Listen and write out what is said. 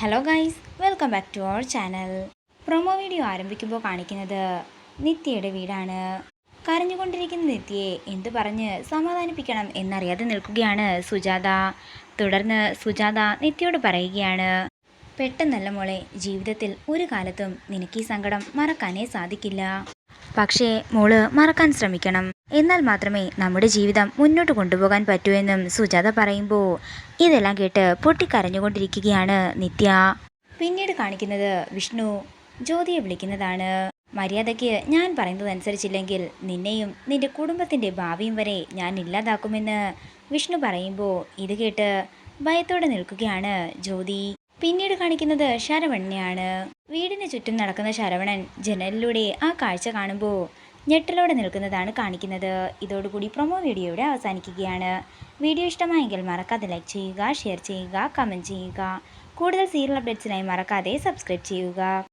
Hello guys welcome back to our channel promo video ആരംഭിക്കുമ്പോൾ കാണിക്കുന്നത് നിത്യയുടെ വീടാണ്. കരഞ്ഞുകൊണ്ടിരിക്കുന്ന നിത്യയെ എന്തു പറഞ്ഞ് സമാധാനിപ്പിക്കണം എന്നറിയാതെ നിൽക്കുകയാണ് സുജാത. തുടർന്ന് സുജാത നിത്യയോട് പറയുകയാണ് പെട്ടെന്നല്ല മോളെ ജീവിതത്തിൽ ഒരു കാലത്തും നിനക്ക് ഈ സങ്കടം മറക്കാനേ സാധിക്കില്ല. പക്ഷേ മോൾ മറക്കാൻ ശ്രമിക്കണം. എന്നാൽ മാത്രമേ നമ്മുടെ ജീവിതം മുന്നോട്ട് കൊണ്ടുപോകാൻ പറ്റൂ എന്നും സുജാത പറയുമ്പോൾ ഇതെല്ലാം കേട്ട് പൊട്ടിക്കരഞ്ഞുകൊണ്ടിരിക്കുകയാണ് നിത്യ. പിന്നീട് കാണിക്കുന്നത് വിഷ്ണു. ജ്യോതിയെ വിളിക്കുന്നതാണ്. മര്യാദയ്ക്ക് ഞാൻ പറയുന്നതനുസരിച്ചില്ലെങ്കിൽ നിന്നെയും നിന്റെ കുടുംബത്തിന്റെ ഭാവിയും വരെ ഞാൻ ഇല്ലാതാക്കുമെന്ന് വിഷ്ണു പറയുമ്പോൾ ഇത് കേട്ട് ഭയത്തോടെ നിൽക്കുകയാണ് ജ്യോതി. പിന്നീട് കാണിക്കുന്നത് ശരവണ്ണയാണ്. വീടിന് ചുറ്റും നടക്കുന്ന ശരവണൻ ജനലിലൂടെ ആ കാഴ്ച കാണുമ്പോൾ ഞെട്ടലോടെ നിൽക്കുന്നതാണ് കാണിക്കുന്നത്. ഇതോടുകൂടി പ്രൊമോ വീഡിയോയുടെ അവസാനിക്കുകയാണ്. വീഡിയോ ഇഷ്ടമായെങ്കിൽ മറക്കാതെ ലൈക്ക് ചെയ്യുക ഷെയർ ചെയ്യുക കമന്റ് ചെയ്യുക. കൂടുതൽ സീരിയൽ അപ്ഡേറ്റ്സിനായി മറക്കാതെ സബ്സ്ക്രൈബ് ചെയ്യുക.